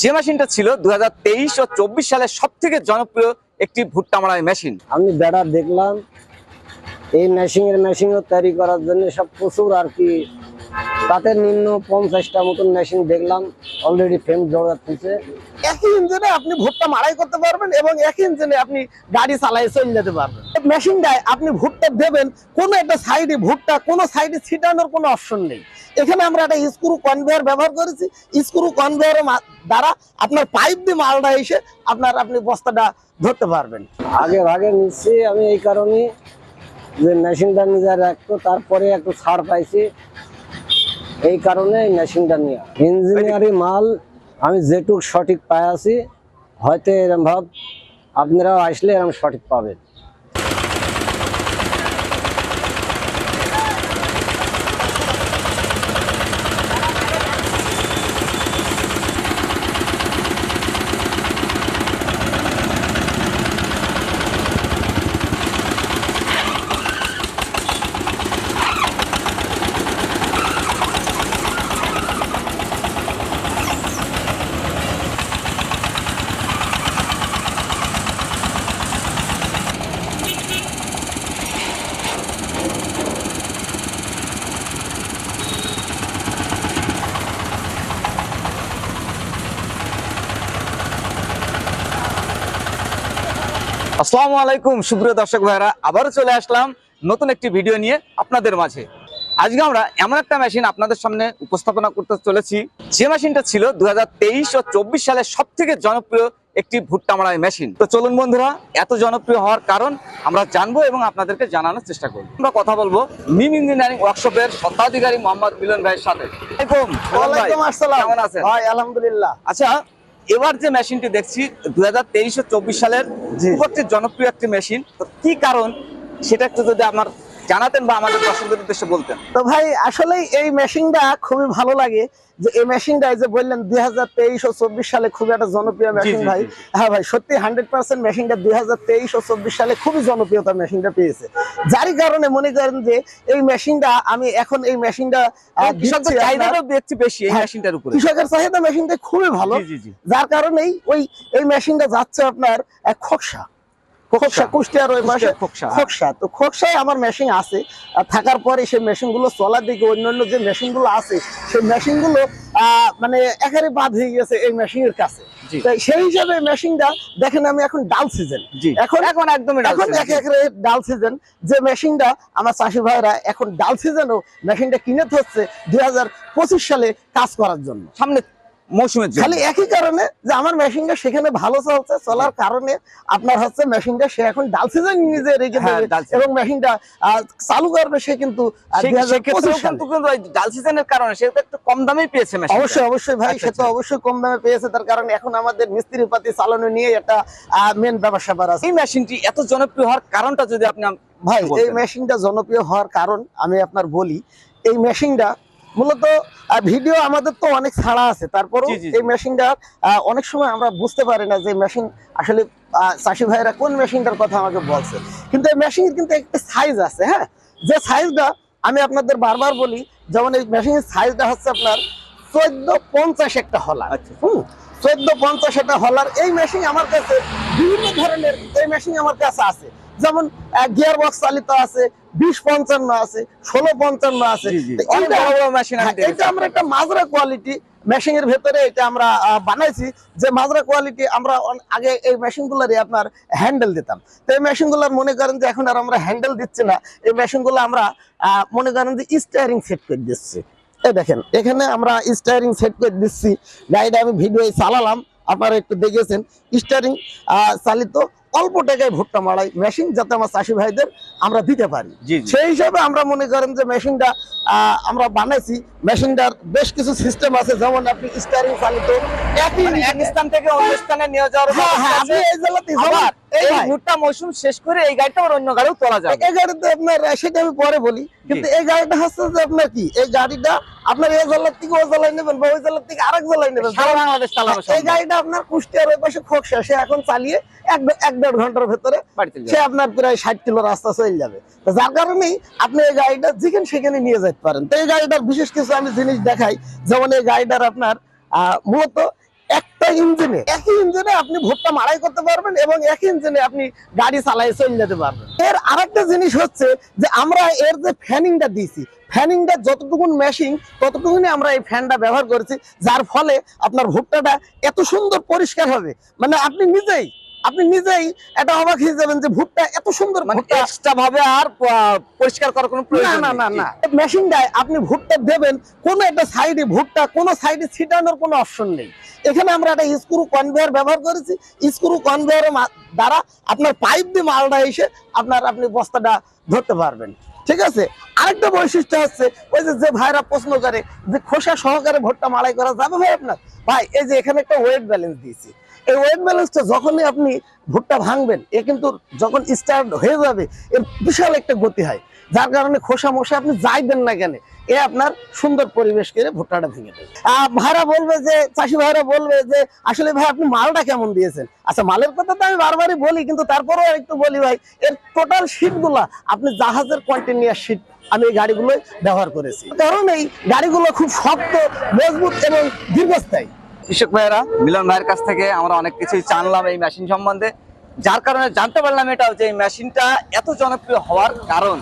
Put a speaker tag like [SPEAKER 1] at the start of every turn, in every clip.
[SPEAKER 1] যে মেশিনটা ছিল দুই হাজার তেইশ ও চব্বিশ সালে সব থেকে জনপ্রিয় একটি ভুট্টা মারাই মেশিন।
[SPEAKER 2] আমি বেড়া দেখলাম, এই মেশিনের মেশিনও তৈরি করার জন্য সব প্রচুর আর কি তাতে নিম্ন পঞ্চাশটা মতন মেশিন দেখলাম অলরেডি ফ্রেম জড়াচ্ছে
[SPEAKER 3] একই ইঞ্জিনে আপনি ভুট্টা মারাই করতে পারবেন এবং একই ইঞ্জিনে আপনি গাড়ি চালাই চলে যেতে পারবেন। মেশিনটায় আপনি ভুট্টা দেবেন কোনো একটা সাইডে ভুট্টা কোনো সাইডে ছিটানোর কোনো অপশন নেই। এখানে আমরা একটা স্ক্রু কনভেয়ার ব্যবহার করেছি। স্ক্রু কনভেয়ারের দ্বারা আপনার পাইপ দিয়ে মালটা এসে আপনার আপনি বস্তাটা ধরতে পারবেন।
[SPEAKER 2] আগে ভাগে নিচ্ছি আমি এই কারণে যে মেশিনটা নিজে রাখতো তারপরে একটু ছাড় পাইছি। এই কারণে এই মেশিনটা নিয়ে ইঞ্জিনিয়ারি মাল আমি যেটুক সঠিক পাই আছি হয়তো এরম ভাব আপনারাও আসলে এরম সঠিক পাবেন।
[SPEAKER 1] আসসালামু আলাইকুম সুপ্রিয় দর্শক ভাইরা আবারও চলে আসলাম নতুন একটি ভিডিও নিয়ে আপনাদের মাঝে। আজকে আমরা এমন একটা মেশিন আপনাদের সামনে উপস্থাপনা করতে চলেছি। যে মেশিনটা ছিল দু ও চব্বিশ সালে সব থেকে জনপ্রিয় একটি ভুট্টা মারাই মেশিন তো চলুন বন্ধুরা এত জনপ্রিয় হওয়ার কারণ আমরা জানব এবং আপনাদেরকে জানানোর চেষ্টা করব। আমরা কথা বলব মিম ইঞ্জিনিয়ারিং ওয়ার্কশপের স্বত্বাধিকারী মোহাম্মদ মিলন ভাইয়ের সাথে। কেমন আছেন?
[SPEAKER 3] ভাই আলহামদুলিল্লাহ।
[SPEAKER 1] আচ্ছা এবার যে মেশিনটি দেখছি দু হাজার তেইশ ও চব্বিশ সালের সবচেয়ে জনপ্রিয় একটি মেশিন। তো কি কারণ? সেটা একটু যদি আমার জানাতেন বা আমাদের দর্শকদের উদ্দেশ্যে বলতেন।
[SPEAKER 3] তো ভাই আসলে এই মেশিনটা খুবই ভালো লাগে যে এই মেশিনটা যে বললেন দুই হাজার তেইশ ও চব্বিশ সালে খুবই একটা জনপ্রিয় মেশিন ভাই। হ্যাঁ ভাই সত্যি হান্ড্রেড পার্সেন্ট মেশিনটা দুই হাজার তেইশ ও চব্বিশ সালে খুবই জনপ্রিয়তা মেশিনটা পেয়েছে। যারই কারণে মনে করেন যে এই মেশিনটা আমি এখন এই মেশিনটা
[SPEAKER 1] দেখছি বেশি এই
[SPEAKER 3] হ্যাঁ,
[SPEAKER 1] মেশিনটার উপরে।
[SPEAKER 3] কৃষকের চাহিদা মেশিনটা খুবই ভালো। যার কারণেই ওই এই মেশিনটা যাচ্ছে আপনার এক খোকসা খোকসা। কুষ্টিয়ার ওই পাশে
[SPEAKER 1] কুষ্টিয়ার খোকসা, হ্যাঁ।
[SPEAKER 3] তো খোকসায় আমার মেশিন আছে। থাকার পরে সেই মেশিনগুলো চলার দিকে অন্যান্য যে মেশিনগুলো আছে সেই মেশিনগুলো আহ, মানে একেবারে বাদ হয়ে গেছে এই মেশিনের কাছে। সেই হিসাবে মেশিনটা দেখেন আমি এখন ডাল সিজন এখন
[SPEAKER 1] এখন একদমই
[SPEAKER 3] এখন ডাল সিজন যে মেশিনটা আমার চাষি ভাইরা এখন ডাল সিজনও মেশিনটা কিনে হচ্ছে দুই হাজার পঁচিশ সালে কাজ করার জন্য।
[SPEAKER 1] সামনে মৌসুমের জন্য।
[SPEAKER 3] খালি একই কারণে যে আমার মেশিনটা সেখানে ভালো চলছে চলার কারণে আপনার হচ্ছে মেশিনটা সে এখন ডাল সিজন নিজে রেখে
[SPEAKER 1] হ্যাঁ,
[SPEAKER 3] দেবে এবং মেশিনটা চালু করবে সে কিন্তু আহ,
[SPEAKER 1] সেই-
[SPEAKER 3] 2025
[SPEAKER 1] সেক্ষেত্রেও
[SPEAKER 3] সালে।
[SPEAKER 1] কিন্তু কিন্তু ওই ডাল সিজনের কারণে সে একটু কম দামেই পেয়েছে
[SPEAKER 3] অবশ্যই অবশ্যই ভাই
[SPEAKER 1] আচ্ছা,
[SPEAKER 3] সে তো
[SPEAKER 1] আচ্ছা।
[SPEAKER 3] অবশ্যই কম দামে পেয়েছে তার কারণে এখন আমাদের মিস্ত্রি পাতি চালানো নিয়ে একটা মেন স্যাপার আছে।
[SPEAKER 1] এই মেশিনটি এত জনপ্রিয় হওয়ার কারণটা যদি আপনি
[SPEAKER 3] ভাই এই মেশিনটা জনপ্রিয় হওয়ার কারণ আমি আপনার বলি এই মেশিনটা মূলত ভিডিও আমাদের তো অনেক ছাড়া আছে। তারপরেও। এই মেশিনটা অনেক সময় আমরা বুঝতে পারি না যে মেশিন আসলে চাষি ভাইরা কোন মেশিনটার কথা আমাকে বলছে। কিন্তু এই মেশিনের কিন্তু একটা সাইজ আছে হ্যাঁ? যে সাইজটা আমি আপনাদের বারবার বলি যেমন এই মেশিনের সাইজটা হচ্ছে আপনার চোদ্দ পঞ্চাশ একটা হলার।
[SPEAKER 1] আচ্ছা।
[SPEAKER 3] হুম? চোদ্দ পঞ্চাশ একটা হলার। এই মেশিন আমার কাছে বিভিন্ন ধরনের এই মেশিন আমার কাছে আছে। যেমন গিয়ার বক্স চালিত আছে বিশ পঞ্চান্ন আছে ষোলো পঞ্চান্ন আছে।
[SPEAKER 1] মেশিন আমি
[SPEAKER 3] হ্যাঁ, এটা আমরা একটা মাজরা কোয়ালিটি মেশিনের ভেতরে এটা আমরা বানাইছি। যে মাজরা কোয়ালিটি আমরা আগে এই মেশিন গুলারই আপনার হ্যান্ডেল দিতাম। তো এই মেশিনগুলার মনে করেন যে এখন আর আমরা হ্যান্ডেল দিচ্ছি না। এই মেশিনগুলো আমরা মনে করেন যে স্টারিং সেট করে দিচ্ছি। এই দেখেন এখানে আমরা স্টারিং সেট করে দিচ্ছি। গাড়িটা আমি ভিডিও চালালাম। আপনারা একটু দেখেছেন। স্টারিং চালিত অল্প টাকায় ভুট্টা মারাই মেশিন যাতে আমার চাষি ভাইদের আমরা দিতে পারি। সেই হিসাবে আমরা মনে করেন যে মেশিনটা আমরা বানাইছি। মেশিনটার বেশ কিছু সিস্টেম আছে যেমন আপনি স্টারিং চালিত একই
[SPEAKER 1] মানে এক স্থান থেকে অন্য স্থানে নিয়ে যাওয়ার
[SPEAKER 3] হ্যাঁ, হ্যাঁ, আপনি এই জেলাতে যাবেন,
[SPEAKER 1] আবার
[SPEAKER 3] এই
[SPEAKER 1] ভুট্টা মৌসুম শেষ করে এই গাড়িটা আবার অন্য গাড়িও তোলা যাবে।
[SPEAKER 3] এই গাড়িতে আপনার আহ, সেটা আমি পরে বলি কিন্তু এই গাড়িটা হচ্ছে যে আপনার কি এই গাড়িটা আপনার এই জেলার থেকে ওই জেলায় নেবেন বা ওই জেলার থেকে আরেক জেলায় নেবেন।
[SPEAKER 1] সারা বাংলাদেশ চালানো
[SPEAKER 3] এই গাড়িটা আপনার কুষ্টিয়ার ওই পাশে খোকসা সে এখন চালিয়ে এক এক দেড় ঘণ্টার ভেতরে সে আপনার প্রায় ষাট কিলো রাস্তা চলে যাবে। যার কারণেই আপনি এই গাড়িটা যেখানে সেখানে নিয়ে যেতে পারেন। তো এই গাড়িটার বিশেষ কিছু আমি জিনিস দেখাই, যেমন এই গাড়িটার আপনার মূলত একটা ইঞ্জিনে, একই ইঞ্জিনে আপনি ভুট্টা মাড়াই করতে পারবেন এবং একই ইঞ্জিনে আপনি গাড়ি চালাই চলে যেতে পারবেন। এর আরেকটা জিনিস হচ্ছে যে আমরা এর যে ফ্যানিংটা দিয়েছি, ফ্যানিংটা যতটুকুন মেশিন ততটুকুনি আমরা এই ফ্যানটা ব্যবহার করেছি, যার ফলে আপনার ভুট্টাটা এত সুন্দর পরিষ্কার হবে। মানে আপনি নিজেই আপনি নিজেই এটা অবাক হয়ে যাবেন যে ভুট্টা এত সুন্দর
[SPEAKER 1] মানে এক্সট্রা ভাবে আর পরিষ্কার করার কোনো
[SPEAKER 3] না
[SPEAKER 1] প্রয়োজন
[SPEAKER 3] না না। না। মেশিনটায় আপনি ভুট্টা দেবেন কোন একটা সাইডে ভুট্টা কোন সাইডে ছিটানোর কোনো অপশন নেই। এখানে আমরা একটা স্ক্রু কনভেয়ার ব্যবহার করেছি। স্ক্রু কনভেয়ার দ্বারা আপনার পাইপ দিয়ে মালটা এসে আপনার আপনি বস্তাটা ধরতে পারবেন। ঠিক আছে? আরেকটা বৈশিষ্ট্য হচ্ছে ওই যে যে ভাইরা প্রশ্ন করে যে খোসা সহকারে ভুট্টা মাড়াই করা যাবে ভাই আপনার? ভাই এই যে এখানে একটা ওয়েট ব্যালেন্স দিয়েছি। এই ওয়েট ব্যালেন্সটা যখনই আপনি ভুট্টা ভাঙবেন, এ কিন্তু যখন স্টার্ট হয়ে যাবে, এর বিশাল একটা গতি হয়। যার কারণে খোসা মশা আপনি যাই দেন না কেন, এ আপনার সুন্দর পরিবেশ করে ভুট্টাটা ভেঙে দেবে। ভাইরা বলবে যে, চাষি ভাইরা বলবে যে, আসলে ভাই আপনি মালটা কেমন দিয়েছেন? আচ্ছা মালের কথা তো আমি বারবারই বলি, কিন্তু তারপরেও একটু বলি ভাই, এর টোটাল শীটগুলা আপনি জাহাজের কন্টিনিউয়াস শীট আমি এই গাড়িগুলো ব্যবহার করেছি। কারণ এই গাড়িগুলো খুব শক্ত, মজবুত এবং দীর্ঘস্থায়ী।
[SPEAKER 1] কৃষক ভাইয়েরা মিলন ভাইয়ের কাছ থেকে আমরা অনেক কিছুই জানলাম এই মেশিন সম্বন্ধে। যার কারণে জানতে পারলাম এটা যে এই মেশিনটা এত জনপ্রিয় হওয়ার কারণ।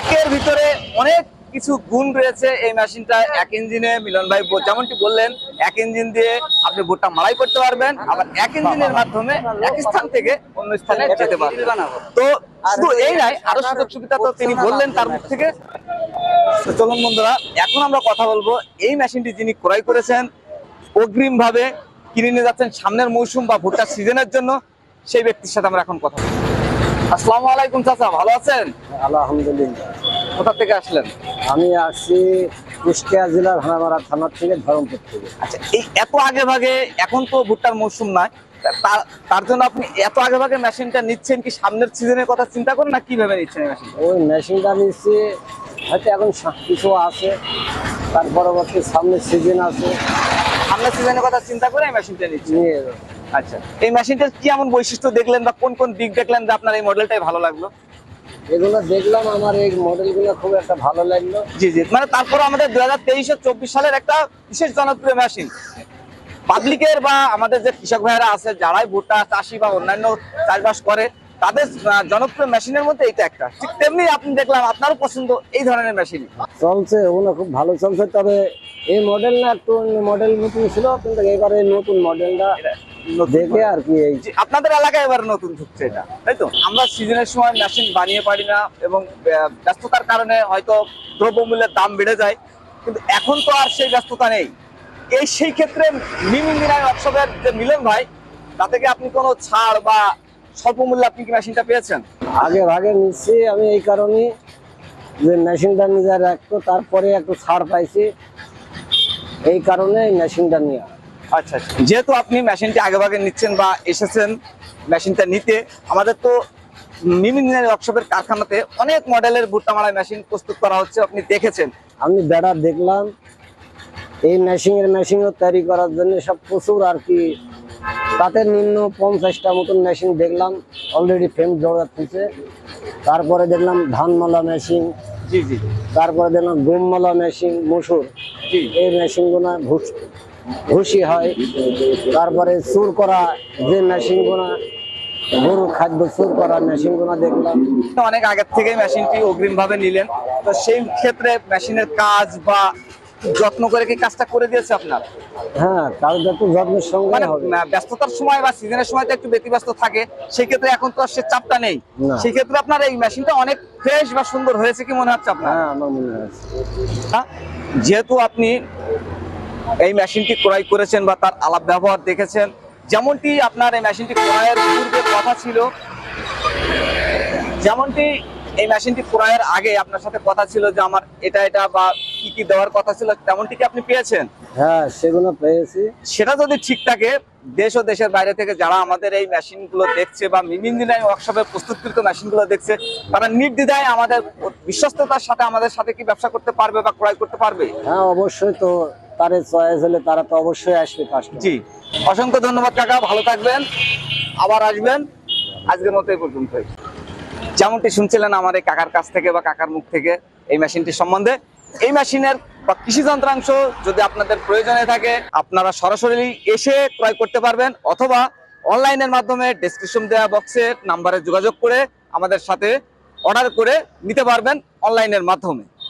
[SPEAKER 1] একের ভিতরে অনেক কিছু গুণ রয়েছে এই মেশিনটা এক ইঞ্জিনে মিলন ভাই যেমনটি বললেন এক ইঞ্জিন দিয়ে আপনি ভুট্টা মাড়াই করতে পারবেন আবার এক ইঞ্জিনের মাধ্যমে এক স্থান থেকে অন্য স্থানে যেতে পারবেন। তো শুধু এই নাই আরও সুযোগ সুবিধা তো তিনি বললেন তার মুখ থেকে। চলুন বন্ধুরা এখন আমরা কথা বলব এই মেশিনটি যিনি ক্রয় করেছেন অগ্রিম ভাবে কিনে নিয়ে যাচ্ছেন সামনের মৌসুম বা ভুট্টার সিজনের জন্য সেই ব্যক্তির সাথে আমরা এখন কথা বলব। আসসালামু আলাইকুম চাচা ভালো আছেন?
[SPEAKER 2] আলহামদুলিল্লাহ।
[SPEAKER 1] কোথা থেকে আসলেন?
[SPEAKER 2] আমি আসছি কুষ্টিয়া জেলার ভানামারা থানার থেকে ধরমপুর থেকে।
[SPEAKER 1] আচ্ছা এই এত আগে ভাগে এখন তো ভুট্টার মৌসুম তা- তার জন্য আপনি এত আগে ভাগে মেশিনটা নিচ্ছেন কি সামনের সিজনের কথা চিন্তা করেন না কীভাবে নিচ্ছেন মেশিন
[SPEAKER 2] ওই মেশিনটা নিচ্ছি হয়তো এখন কিছু আছে তার পরবর্তী সামনের সিজন আছে।
[SPEAKER 1] সামনের সিজনের কথা চিন্তা করে এই মেশিনটা নিচ্ছেন
[SPEAKER 2] নিয়ে
[SPEAKER 1] আচ্ছা এই মেশিনটার কি এমন বৈশিষ্ট্য দেখলেন বা কোন কোন দিক দেখলেন যে আপনার এই মডেলটাই ভালো লাগল?
[SPEAKER 2] এগুলো দেখলাম আমার এই মডেলগুলো খুব একটা ভালো লাগল।
[SPEAKER 1] জি জি মানে তারপর আমাদের দুই হাজার তেইশ চব্বিশ সালের একটা বিশেষ জনপ্রিয় মেশিন পাবলিকের বা আমাদের যে কৃষক ভাইয়েরা আছে যারাই ভুট্টা চাষি বা অন্যান্য চাষবাস করে তাদের জনপ্রিয় মেশিনের মধ্যে এইটা একটা। ঠিক তেমনি আপনি দেখলাম আপনারও পছন্দ এই ধরনের মেশিন
[SPEAKER 2] চলছে ওগুলো খুব ভালো চলছে তবে এই মডেল না একটু মডেল নতুন ছিল কিন্তু এবারে নতুন মডেলটা দেখে আর কি এই।
[SPEAKER 1] আপনাদের এলাকায় এবার নতুন ঢুকছে এটা তাই তো? আমরা সিজনের সময় মেশিন বানিয়ে পারি না এবং ব্যস্ততার কারণে হয়তো দ্রব্যমূল্যের দাম বেড়ে যায় কিন্তু এখন তো আর সেই ব্যস্ততা নেই। এই সেই ক্ষেত্রে মিমিমিনায় ওয়ার্কশপের যে মিলন ভাই তা থেকে আপনি কোনো ছাড় বা স্বল্প মূল্যে আপনি কি মেশিনটা পেয়েছেন?
[SPEAKER 2] আগে ভাগে নিচ্ছি আমি এই কারণেই যে মেশিনটা নিজে রাখতো তারপরে একটু ছাড় পাইছি। এই কারণে এই মেশিনটা নেওয়া
[SPEAKER 1] আচ্ছা আচ্ছা। যেহেতু আপনি মেশিনটি আগে ভাগে নিচ্ছেন বা এসেছেন মেশিনটা নিতে আমাদের তো মিমিনারি ওয়ার্কশপের কারখানাতে অনেক মডেলের ভুট্টা মারাই মেশিন প্রস্তুত করা হচ্ছে আপনি দেখেছেন।
[SPEAKER 2] আমি বেড়া দেখলাম এই মেশিনের মেশিনও তৈরি করার জন্য সব প্রচুর আর কি তাতে নিম্ন পঞ্চাশটা মতন মেশিন দেখলাম অলরেডি ফ্রেম জোড়া দিচ্ছে তারপরে দেখলাম ধানমালা মেশিন
[SPEAKER 1] জি জি।
[SPEAKER 2] তারপরে দেখলাম গমমালা মেশিন মসুর। এই মেশিনগুলো ভুস ভুসি হয়। তারপরে চুর করা যে মেশিনগুলো গরুর খাদ্য চুর করা মেশিনগুলো দেখলাম।
[SPEAKER 1] অনেক আগের থেকে মেশিনটি অগ্রিম ভাবে নিলেন। তো সেই ক্ষেত্রে মেশিনের কাজ বা যত্ন করে কি কাজটা করে দিয়েছে আপনার?
[SPEAKER 2] হ্যাঁ কাজটা একটু যত্নের সঙ্গে
[SPEAKER 1] মানে ব্যস্ততার সময় বা সিজনের সময় তো একটু ব্যতিব্যস্ত থাকে সেই ক্ষেত্রে এখন তো আর সে চাপটা নেই।
[SPEAKER 2] না।
[SPEAKER 1] সেই ক্ষেত্রে আপনার এই মেশিনটা অনেক ফ্রেশ বা সুন্দর হয়েছে কি মনে হচ্ছে আপনার?
[SPEAKER 2] হ্যাঁ আমার মনে হয়
[SPEAKER 1] যেহেতু আপনি এই মেশিনটি ক্রয় করেছেন বা তার আলাপ ব্যবহার দেখেছেন যেমনটি আপনার এই মেশিনটি ক্রয়ের পূর্বে কথা ছিল যেমনটি এই মেশিনটি ক্রয়ের আগে আপনার সাথে কথা ছিল যে আমার এটা এটা বা কি কি দেওয়ার কথা ছিল তেমনটি কি আপনি পেয়েছেন?
[SPEAKER 2] হ্যাঁ সেগুলো পেয়েছি।
[SPEAKER 1] সেটা যদি ঠিক থাকে দেশ ও দেশের বাইরে থেকে যারা আমাদের এই মেশিনগুলো দেখছে বা মিমিন্দিনাই ওয়ার্কশপে প্রস্তুতকৃত মেশিনগুলো দেখছে তারা নির্দ্বিধায় আমাদের বিশ্বস্ততার সাথে আমাদের সাথে কি ব্যবসা করতে পারবে বা ক্রয় করতে পারবে?
[SPEAKER 2] হ্যাঁ অবশ্যই তো তারে চয়েস হলে তারা তো অবশ্যই আসবে কাস্টমার
[SPEAKER 1] জি। অসংখ্য ধন্যবাদ কাকা ভালো থাকবেন আবার আসবেন। আজকের মতো এই পর্যন্তই। যেমনটি শুনছিলেন আমার এই কাকার কাছ থেকে বা কাকার মুখ থেকে এই মেশিনটি সম্বন্ধে এই মেশিনের বা কৃষি যন্ত্রাংশ যদি আপনাদের প্রয়োজনে থাকে, আপনারা সরাসরি এসে ক্রয় করতে পারবেন অথবা অনলাইনের মাধ্যমে ডেসক্রিপশন দেওয়া বক্সের নাম্বারে যোগাযোগ করে আমাদের সাথে অর্ডার করে নিতে পারবেন অনলাইনের মাধ্যমে।